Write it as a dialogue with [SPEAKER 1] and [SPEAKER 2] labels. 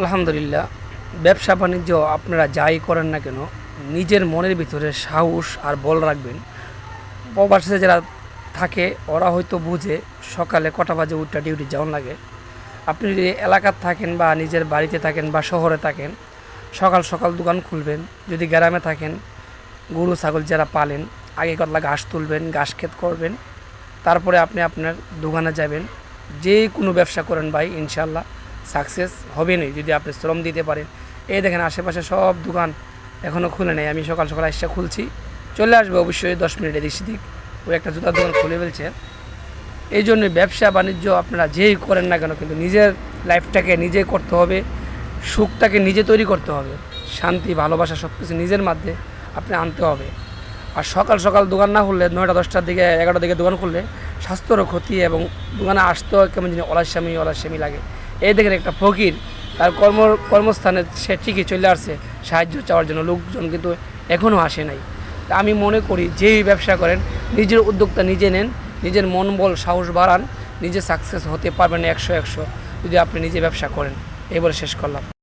[SPEAKER 1] আলহামদুলিল্লাহ, ব্যবসা বাণিজ্য আপনারা যাই করেন না কেন, নিজের মনের ভিতরে সাহস আর বল রাখবেন। প্রবাসে যারা থাকে, ওরা হয়তো বুঝে সকালে কটা বাজে উঠটা ডিউটি যাওয়ান লাগে। আপনি যদি এলাকার থাকেন বা নিজের বাড়িতে থাকেন বা শহরে থাকেন, সকাল সকাল দোকান খুলবেন। যদি গ্রামে থাকেন, গরু, ছাগল যারা পালেন আগে কতলা ঘাস তুলবেন, ঘাস ক্ষেত করবেন। তারপরে আপনি আপনার দোকানে যাবেন। যে কোনো ব্যবসা করেন ভাই ইনশাল্লাহ সাকসেস হবেনই যদি আপনি শ্রম দিতে পারেন। এই দেখেন আশেপাশে সব দোকান এখনও খুলে নেই। আমি সকাল সকাল এসে খুলছি। চলে আসবে অবশ্যই দশ মিনিট এদিক সেদিক ওই একটা জুতার দোকান খুলে ফেলছে। এই জন্য ব্যবসা বাণিজ্য আপনারা যেই করেন না কেন কিন্তু নিজের লাইফটাকে নিজে করতে হবে। সুখটাকে নিজে তৈরি করতে হবে। শান্তি, ভালোবাসা সব কিছু নিজের মধ্যে আপনি আনতে হবে। আর সকাল সকাল দোকান না খুললে, নয়টা, দশটার দিকে, এগারোটার দিকে দোকান খুললে স্বাস্থ্যরও ক্ষতি এবং দোকানে আসতেও কেমন জিনিস অলাস্যামি অলাস্যামি লাগে। এই দেখেন একটা ফকির, তার কর্ম, কর্মস্থানে সে ঠিকই চলে আসছে, সাহায্য চাওয়ার জন্য। লোকজন কিন্তু এখনও আসে নাই। আমি মনে করি যেই ব্যবসা করেন, নিজের উদ্যোক্তা নিজে নেন, নিজের মনবল, সাহস বাড়ান, নিজে সাকসেস হতে পারবেন একশো একশো, যদি আপনি নিজে ব্যবসা করেন। এবারে বলে শেষ করলাম।